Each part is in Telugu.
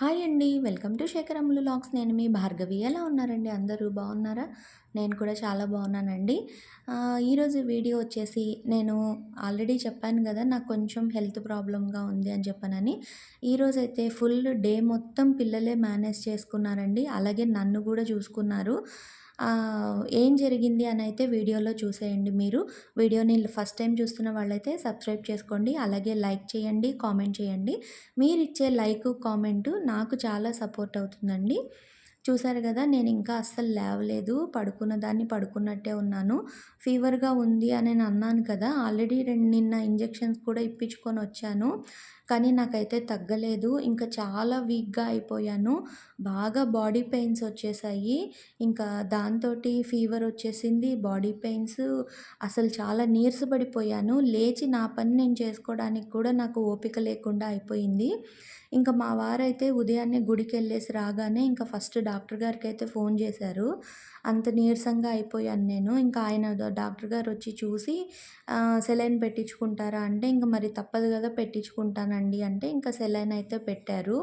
హాయ్ అండి. వెల్కమ్ టు శేఖరములు లాగ్స్. నేను మీ భార్గవి. ఎలా ఉన్నారండి అందరూ బాగున్నారా? నేను కూడా చాలా బాగున్నానండి. ఈరోజు వీడియో వచ్చేసి నేను ఆల్రెడీ చెప్పాను కదా నాకు కొంచెం హెల్త్ ప్రాబ్లంగా ఉంది అని చెప్పానని ఈరోజైతే ఫుల్ డే మొత్తం పిల్లలే మేనేజ్ చేసుకున్నారండి. అలాగే నన్ను కూడా చూసుకున్నారు. ఏం జరిగింది అని అయితే వీడియోలో చూసేయండి మీరు. వీడియోని ఫస్ట్ టైం చూస్తున్న వాళ్ళైతే సబ్స్క్రైబ్ చేసుకోండి. అలాగే లైక్ చేయండి, కామెంట్ చేయండి. మీరిచ్చే లైక్ కామెంటు నాకు చాలా సపోర్ట్ అవుతుందండి. చూసారు కదా నేను ఇంకా అస్సలు లేవలేదు. పడుకున్న దాన్ని పడుకున్నట్టే ఉన్నాను. ఫీవర్‌గా ఉంది అని నేను అన్నాను కదా! ఆల్రెడీ రెండు నిన్న ఇంజెక్షన్స్ కూడా ఇప్పించుకొని వచ్చాను. కానీ నాకైతే తగ్గలేదు. ఇంకా చాలా వీక్‌గా అయిపోయాను. బాగా బాడీ పెయిన్స్ వచ్చేసాయి. ఇంకా దాంతోటి ఫీవర్ వచ్చేసింది. బాడీ పెయిన్స్ అసలు చాలా నీరసపడిపోయాను. లేచి నా పని నేను చేసుకోవడానికి కూడా నాకు ఓపిక లేకుండా అయిపోయింది. ఇంకా మా వారైతే ఉదయాన్నే గుడికెళ్ళేసి రాగానే ఇంకా ఫస్ట్ డాక్టర్ గారికైతే ఫోన్ చేశారు. అంత నీరసంగా అయిపోయాను నేను. ఇంకా ఆయన డాక్టర్ గారు వచ్చి చూసి సెలైన్ పెట్టించుకుంటారా అంటే, ఇంక మరి తప్పదు కదా పెట్టించుకుంటానండి అంటే, ఇంకా సెలైన్ అయితే పెట్టారు.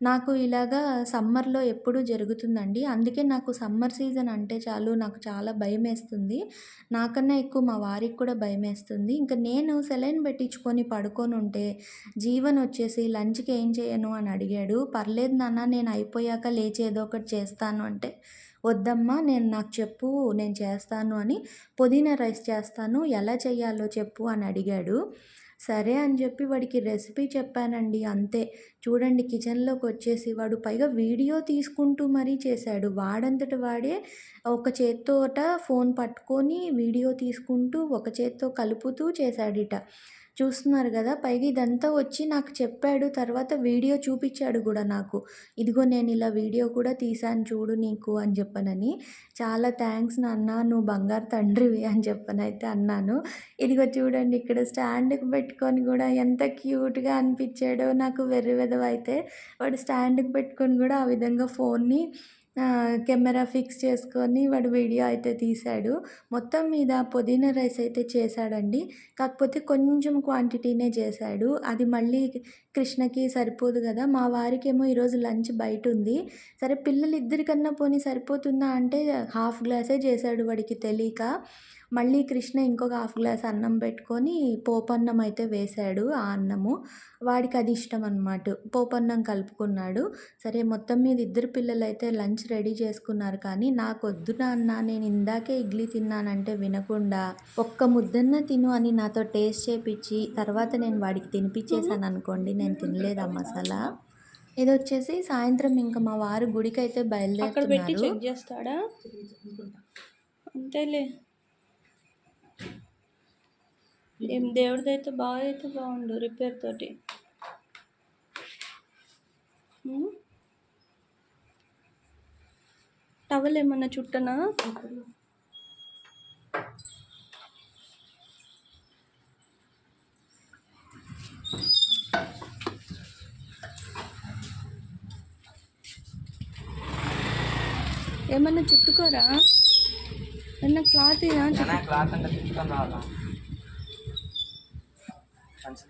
నాకు ఇలాగా సమ్మర్‌లో ఎప్పుడూ జరుగుతుందండి. అందుకే నాకు సమ్మర్ సీజన్ అంటే చాలు నాకు చాలా భయమేస్తుంది. నాకన్నా ఎక్కువ మా వారికి కూడా భయమేస్తుంది. ఇంక నేను సెలైన్ పెట్టించుకొని పడుకొని ఉంటే జీవన్ వచ్చేసి లంచ్‌కి ఏం చేయను అని అడిగాడు. పర్లేదు నాన్న నేను అయిపోయాక లేచి ఏదో ఒకటి చేస్తాను అంటే, వద్దమ్మా నేను నాకు చెప్పు నేను చేస్తాను అని పుదీనా రైస్ చేస్తాను. ఎలా చేయాలో చెప్పు అని అడిగాడు. సరే అని చెప్పి వాడికి రెసిపీ చెప్పానండి అంతే. చూడండి కిచెన్‌లోకి వచ్చేసి వాడు పైగా వీడియో తీసుకుంటూ మరీ చేశాడు. వాడంతట వాడే ఒక చేత్తోట ఫోన్ పట్టుకొని వీడియో తీసుకుంటూ, ఒక చేత్తో కలుపుతూ చేశాడిట. చూస్తున్నారు కదా పైగా ఇదంతా వచ్చి నాకు చెప్పాడు. తర్వాత వీడియో చూపించాడు కూడా నాకు. ఇదిగో నేను ఇలా వీడియో కూడా తీశాను చూడు నీకు అని చెప్పనని. చాలా థ్యాంక్స్ నాన్న నువ్వు బంగారు తండ్రివి అని చెప్పనైతే అన్నాను. ఇదిగో చూడండి ఇక్కడ స్టాండ్‌కి పెట్టుకొని కూడా ఎంత క్యూట్‌గా అనిపించాడో నాకు వెర్రి విధవైతే వాడు స్టాండ్‌కి పెట్టుకొని కూడా ఆ విధంగా ఫోన్‌ని కెమెరా ఫిక్స్ చేసుకొని వాడు వీడియో అయితే తీశాడు. మొత్తం మీద పుదీనా రైస్ అయితే చేశాడండి. కాకపోతే కొంచెం క్వాంటిటీనే చేశాడు. అది మళ్ళీ కృష్ణకి సరిపోదు కదా మా వారికేమో ఈరోజు లంచ్ బయట ఉంది సరే పిల్లలిద్దరికన్నా పోనీ సరిపోతుందా అంటే హాఫ్ గ్లాసే చేశాడు వాడికి తెలియక మళ్ళీ కృష్ణ ఇంకొక హాఫ్ గ్లాస్ అన్నం పెట్టుకొని పోపన్నం అయితే వేశాడు. ఆ అన్నము. వాడికి అది ఇష్టం అనమాట. పోపన్నం కలుపుకున్నాడు. సరే మొత్తం మీద ఇద్దరు పిల్లలైతే లంచ్ రెడీ చేసుకున్నారు కానీ నాకు వద్దు నాన్న నేను ఇందాకే ఇడ్లీ తిన్నానంటే వినకుండా, ఒక్క ముద్దన్న తిను అని నాతో టేస్ట్ చేపిచ్చి, తర్వాత నేను వాడికి తినిపించేసాను అనుకోండి నేను తినలేదు ఆ మసాలా. ఇదొచ్చేసి సాయంత్రం ఇంకా మా వారు గుడికైతే అయితే బయలుదేరుతున్నారు. చెక్ చేస్తాడా అంతేలే ఏం దేవుడిదైతే బాగా అయితే బాగుండు రిపేర్ తోటి. టవల్ ఏమన్నా చుట్టనా? ఏమన్నా చుట్టుకోరా? ఏమన్నా క్లాత్ ఇదా నానా క్లాత్ అంతా చుట్టుకొని రావాలా మంచి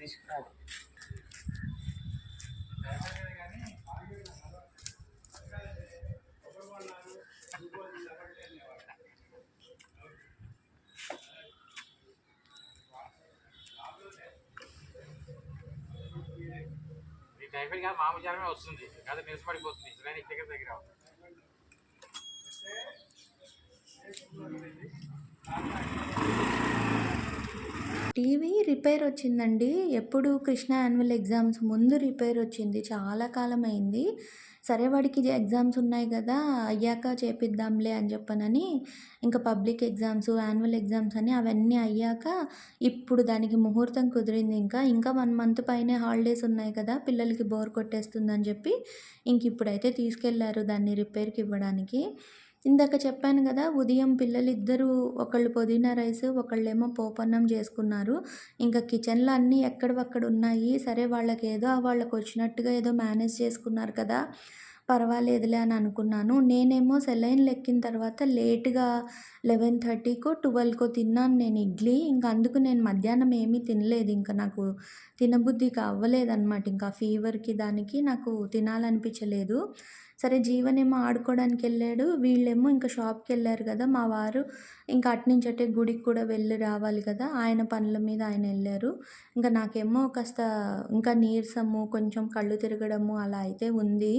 టైఫాయిడ్ కాదు మామూలు జ్వరమే వస్తుంది. కాదు నిరసపడిపోతుంది ఇసులని దగ్గర దగ్గర టీవీ రిపేర్ వచ్చిందండి. ఎప్పుడు కృష్ణ యాన్యువల్ ఎగ్జామ్స్ ముందు రిపేర్ వచ్చింది. చాలా కాలం అయింది. సరే వాడికి ఎగ్జామ్స్ ఉన్నాయి కదా అయ్యాక చేపిద్దాంలే అని చెప్పనని ఇంకా పబ్లిక్ ఎగ్జామ్స్, యాన్యువల్ ఎగ్జామ్స్ అని అవన్నీ అయ్యాక ఇప్పుడు దానికి ముహూర్తం కుదిరింది ఇంకా. ఇంకా వన్ మంత్ పైనే హాలిడేస్ ఉన్నాయి కదా! పిల్లలకి బోర్ కొట్టేస్తుందని చెప్పి ఇంక ఇప్పుడైతే తీసుకెళ్ళారు దాన్ని రిపేర్‌కి ఇవ్వడానికి. ఇందాక చెప్పాను కదా ఉదయం పిల్లలిద్దరూ ఒకళ్ళు పుదీనా రైస్, ఒకళ్ళేమో పోపన్నం చేసుకున్నారు. ఇంకా కిచెన్‌లో అన్నీ ఎక్కడవక్కడ ఉన్నాయి. సరే వాళ్ళకి ఏదో వాళ్ళకి వచ్చినట్టుగా ఏదో మేనేజ్ చేసుకున్నారు కదా! పర్వాలేదులే అని అనుకున్నాను నేనేమో సెలైన్లు ఎక్కిన తర్వాత లేట్గా లెవెన్ థర్టీకో ట్వెల్వ్కో తిన్నాను నేను ఇడ్లీ ఇంకా అందుకు నేను మధ్యాహ్నం ఏమీ తినలేదు ఇంకా నాకు తినబుద్ధికి అవ్వలేదన్నమాట ఇంకా ఫీవర్కి దానికి నాకు తినాలనిపించలేదు సరే జీవనేమో ఆడుకోవడానికి వెళ్ళాడు వీళ్ళేమో ఇంకా షాప్కి వెళ్ళారు కదా మా వారు. ఇంకా అట్నుంచి అటే గుడికి కూడా వెళ్ళి రావాలి కదా. ఆయన పనుల మీద ఆయన వెళ్ళారు. ఇంకా నాకేమో కాస్త ఇంకా నీరసము కొంచెం కళ్ళు తిరగడము అలా అయితే ఉంది.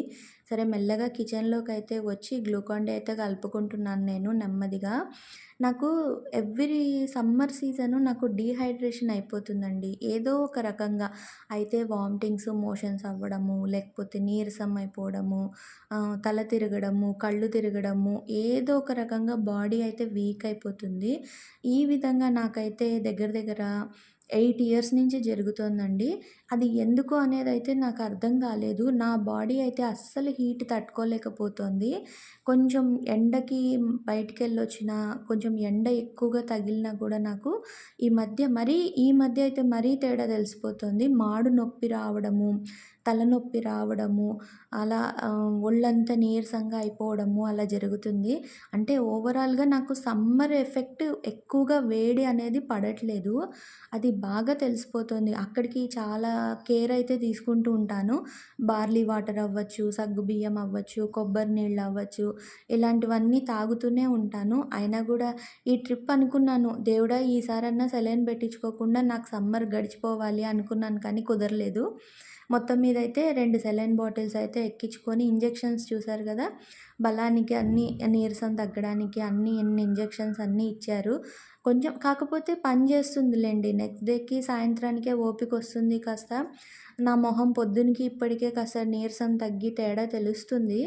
సరే మెల్లగా కిచెన్లోకి అయితే వచ్చి గ్లూకాన్ డి అయితే కలుపుకుంటున్నాను నేను నెమ్మదిగా. నాకు ఎవ్రీ సమ్మర్ సీజను నాకు డీహైడ్రేషన్ అయిపోతుందండి. ఏదో ఒక రకంగా అయితే వామిటింగ్స్ మోషన్స్ అవ్వడము లేకపోతే నీరసం అయిపోవడము తల తిరగడము కళ్ళు తిరగడము ఏదో ఒక రకంగా బాడీ అయితే వీక్ అయిపోతుంది ఈ విధంగా నాకైతే దగ్గర దగ్గర ఎయిట్ ఇయర్స్ నుంచి జరుగుతోందండి. అది ఎందుకు అనేది అయితే నాకు అర్థం కాలేదు. నా బాడీ అయితే అస్సలు హీట్ తట్టుకోలేకపోతుంది. కొంచెం ఎండకి బయటికి వెళ్ళొచ్చిన కొంచెం ఎండ ఎక్కువగా తగిలినా కూడా నాకు ఈ మధ్య మరీ ఈ మధ్య అయితే మరీ తేడా తెలిసిపోతుంది. మాడు నొప్పి రావడము తలనొప్పి రావడము అలా ఒళ్ళంతా నీరసంగా అయిపోవడము అలా జరుగుతుంది. అంటే ఓవరాల్గా నాకు సమ్మర్ ఎఫెక్ట్ ఎక్కువగా వేడి అనేది పడట్లేదు. అది బాగా తెలిసిపోతుంది. అక్కడికి చాలా కేర్ అయితే తీసుకుంటూ ఉంటాను. బార్లీ వాటర్ అవ్వచ్చు సగ్గుబియ్యం అవ్వచ్చు కొబ్బరి నీళ్ళు అవ్వచ్చు ఇలాంటివన్నీ తాగుతూనే ఉంటాను. అయినా కూడా ఈ ట్రిప్ అనుకున్నాను. దేవుడా ఈసారన్నా సెలైన్ పెట్టించుకోకుండా నాకు సమ్మర్ గడిచిపోవాలి అనుకున్నాను కానీ కుదరలేదు. మొత్తం మీద అయితే రెండు సెలైన్ బాటిల్స్ అయితే ఎక్కించుకొని ఇంజెక్షన్స్ చూసారు కదా? బలానికి అన్నీ నీరసం తగ్గడానికి అన్నీ ఎన్ని ఇంజెక్షన్స్ అన్నీ ఇచ్చారు. కొంచెం కాకపోతే పని చేస్తుందిలేండి. నెక్స్ట్ డేకి సాయంత్రానికే ఓపిక వస్తుంది కాస్త. నా మొహం పొద్దునకి ఇప్పటికే కాస్త నీరసం తగ్గి తేడా తెలుస్తుంది.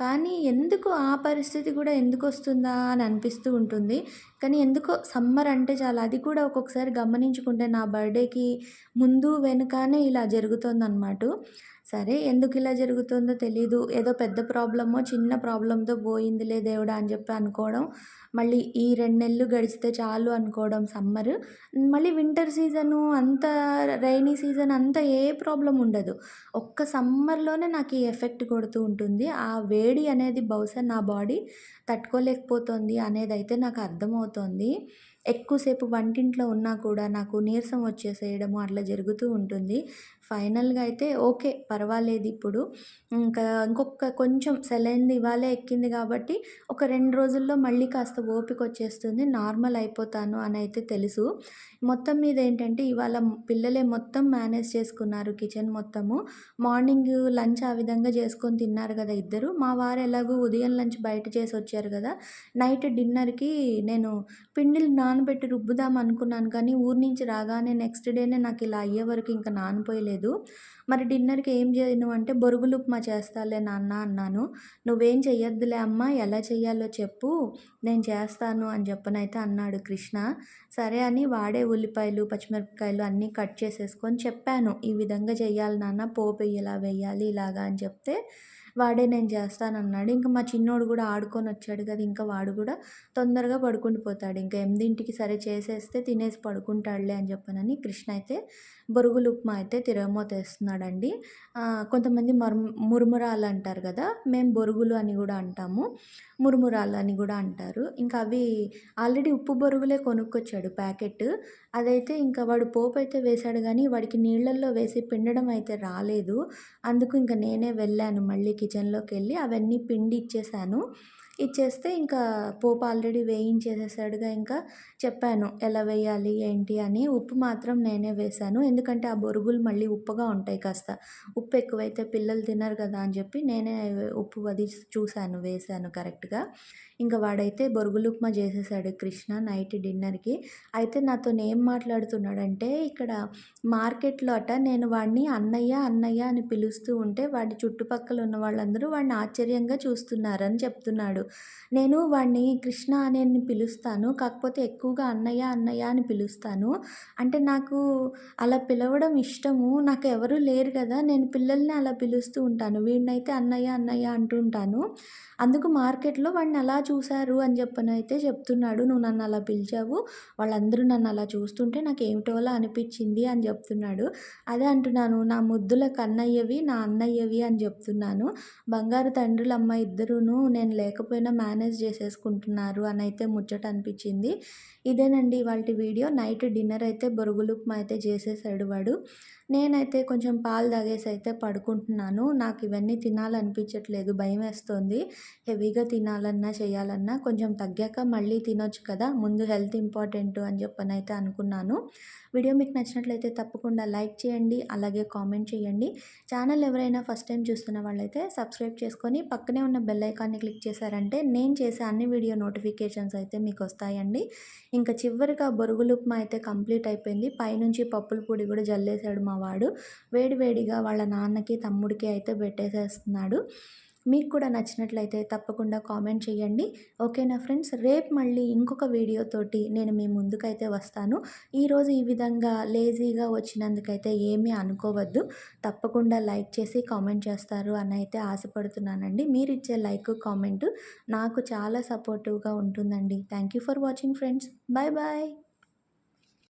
కానీ ఎందుకు ఆ పరిస్థితి కూడా ఎందుకు వస్తుందా అని అనిపిస్తూ ఉంటుంది. కానీ ఎందుకో సమ్మర్ అంటే చాలా. అది కూడా ఒక్కొక్కసారి గమనించుకుంటే నా బర్త్డేకి ముందు వెనుకనే ఇలా జరుగుతుందన్నమాట. సరే ఎందుకు ఇలా జరుగుతుందో తెలీదు. ఏదో పెద్ద ప్రాబ్లమో చిన్న ప్రాబ్లంతో పోయిందిలే దేవుడా అని చెప్పి అనుకోవడం మళ్ళీ ఈ రెండు నెలలు గడిచితే చాలు అనుకోవడం సమ్మర్. మళ్ళీ వింటర్ సీజను అంత రైనీ సీజన్ అంతా ఏ ప్రాబ్లం ఉండదు. ఒక్క సమ్మర్లోనే నాకు ఈ ఎఫెక్ట్ కొడుతూ ఉంటుంది. ఆ వేడి అనేది బహుశా నా బాడీ తట్టుకోలేకపోతుంది అనేది అయితే నాకు అర్థమవుతోంది. ఎక్కువసేపు వంటింట్లో ఉన్నా కూడా నాకు నీరసం వచ్చేసేయడము అట్లా జరుగుతూ ఉంటుంది. ఫైనల్గా అయితే ఓకే పర్వాలేదు ఇప్పుడు. ఇంకా ఇంకొక కొంచెం సెలైన్ది ఇవాళే ఎక్కింది కాబట్టి ఒక రెండు రోజుల్లో మళ్ళీ కాస్త ఓపిక వచ్చేస్తుంది నార్మల్ అయిపోతాను అని అయితే తెలుసు. మొత్తం మీద ఏంటంటే ఇవాళ పిల్లలే మొత్తం మేనేజ్ చేసుకున్నారు కిచెన్ మొత్తము. మార్నింగ్ లంచ్ ఆ విధంగా చేసుకొని తిన్నారు కదా ఇద్దరు. మా వారు ఎలాగో ఉదయం లంచ్ బయట చేసి వచ్చారు కదా. నైట్ డిన్నర్కి నేను పిండిలు నానబెట్టి రుబ్బుదాం అనుకున్నాను కానీ ఊరి నుంచి రాగానే నెక్స్ట్ డేనే నాకు ఇలా అయ్యే వరకు ఇంకా నానిపోయలేదు. మరి డిన్నర్కి ఏం చేయను అంటే బొరుగులు ఉప్మా చేస్తాలే నాన్న అన్నాను. నువ్వేం చెయ్యొద్దులే అమ్మ ఎలా చెయ్యాలో చెప్పు నేను చేస్తాను అని చెప్పనైతే అన్నాడు కృష్ణ. సరే అని వాడే ఉల్లిపాయలు పచ్చిమిరపకాయలు అన్నీ కట్ చేసేసుకొని చెప్పాను. ఈ విధంగా చెయ్యాలి నాన్న పోపు ఇలా వేయాలి ఇలాగా అని చెప్తే వాడే నేను చేస్తానన్నాడు ఇంకా మా చిన్నోడు కూడా ఆడుకొని వచ్చాడు కదా ఇంకా వాడు కూడా తొందరగా పడుకుండి పోతాడు ఇంకా ఎనిమిదింటికి సరే చేసేస్తే తినేసి పడుకుంటాడులే అని చెప్పనని కృష్ణ అయితే బొరుగులు ఉప్మా అయితే తిరగమో తెస్తున్నాడండి. కొంతమంది మర్ మురుమురాలు అంటారు కదా మేము బొరుగులు అని కూడా అంటాము. మురుమురాలు అని కూడా అంటారు. ఇంకా అవి ఆల్రెడీ ఉప్పు బొరుగులే కొనుక్కొచ్చాడు ప్యాకెట్. అదైతే ఇంకా వాడు పోపు అయితే వేశాడు కానీ వాడికి నీళ్ళల్లో వేసి పిండడం అయితే రాలేదు. అందుకు ఇంకా నేనే వెళ్ళాను మళ్ళీ కిచెన్లోకి వెళ్ళి అవన్నీ పిండి ఇచ్చేసాను. ఇచ్చేస్తే ఇంకా పోపు ఆల్రెడీ వేయించేసేసాడుగా ఇంకా చెప్పాను. ఎలా వేయాలి ఏంటి అని. ఉప్పు మాత్రం నేనే వేశాను. ఎందుకంటే ఆ బొరుగులు మళ్ళీ ఉప్పుగా ఉంటాయి కాస్త. ఉప్పు ఎక్కువైతే పిల్లలు తినరు కదా అని చెప్పి నేనే ఉప్పు అది చూశాను వేశాను కరెక్ట్గా. ఇంకా వాడైతే బొరుగులు ఉప్మా చేసేసాడు కృష్ణ నైట్ డిన్నర్కి. అయితే నాతో ఏం మాట్లాడుతున్నాడంటే ఇక్కడ మార్కెట్లో అట నేను వాడిని అన్నయ్య అన్నయ్య అని పిలుస్తూ ఉంటే వాడి చుట్టుపక్కల ఉన్న వాళ్ళందరూ వాడిని ఆశ్చర్యంగా చూస్తున్నారని చెప్తున్నాడు. నేను వాడిని కృష్ణ అని పిలుస్తాను. కాకపోతే ఎక్కువగా అన్నయ్య అన్నయ్య అని పిలుస్తాను. అంటే నాకు అలా పిలవడం ఇష్టము. నాకు ఎవరు లేరు కదా. నేను పిల్లల్ని అలా పిలుస్తూ ఉంటాను. వీడినైతే అన్నయ్య అన్నయ్య అంటూ ఉంటాను. అందుకు మార్కెట్లో వాడిని అలా చూశారు అని చెప్పని అయితే చెప్తున్నాడు. నువ్వు నన్ను అలా పిలిచావు. వాళ్ళందరూ నన్ను అలా చూస్తుంటే నాకు ఏమిటోలా అనిపించింది? అని చెప్తున్నాడు. అదే అంటున్నాను. నా ముద్దుల కన్నయ్యవి నా అన్నయ్యవి అని చెప్తున్నాను. బంగారు తండ్రులమ్మ ఇద్దరును నేను లేకపోయినా మేనేజ్ చేసేసుకుంటున్నారు అని అయితే ముచ్చట అనిపించింది. ఇదేనండి వాళ్ళ వీడియో. నైట్ డిన్నర్ అయితే బొరుగులుప్మ అయితే చేసేసాడు వాడు. నేనైతే కొంచెం పాలు తాగేసి అయితే పడుకుంటున్నాను. నాకు ఇవన్నీ తినాలనిపించట్లేదు భయం వేస్తుంది. హెవీగా తినాలన్నా చేయాలన్నా కొంచెం తగ్గాక మళ్ళీ తినొచ్చు కదా ముందు హెల్త్ ఇంపార్టెంట్ అని చెప్పని అయితే అనుకున్నాను. వీడియో మీకు నచ్చినట్లయితే తప్పకుండా లైక్ చేయండి అలాగే కామెంట్ చేయండి. ఛానల్ ఎవరైనా ఫస్ట్ టైం చూస్తున్న వాళ్ళైతే సబ్స్క్రైబ్ చేసుకొని పక్కనే ఉన్న బెల్ ఐకాన్ని క్లిక్ చేశారంటే నేను చేసే అన్ని వీడియో నోటిఫికేషన్స్ అయితే మీకు వస్తాయండి. ఇంకా చివరిగా బొరుగులుప్మా అయితే కంప్లీట్ అయిపోయింది. పైనుంచి పప్పుల పొడి కూడా జల్లేసాడు మా వాడు వేడివేడిగా వాళ్ళ నాన్నకి తమ్ముడికి అయితే పెట్టేసేస్తున్నాడు. మీకు కూడా నచ్చినట్లయితే తప్పకుండా కామెంట్ చేయండి. ఓకేనా ఫ్రెండ్స్? రేపు మళ్ళీ ఇంకొక వీడియోతోటి నేను మీ ముందుకైతే వస్తాను. ఈరోజు ఈ విధంగా లేజీగా వచ్చినందుకైతే ఏమీ అనుకోవద్దు. తప్పకుండా లైక్ చేసి కామెంట్ చేస్తారు అని అయితే ఆశపడుతున్నానండి. మీరు ఇచ్చే లైక్ కామెంట్ నాకు చాలా సపోర్టివ్గా ఉంటుందండి. Thank you for watching friends. Bye bye.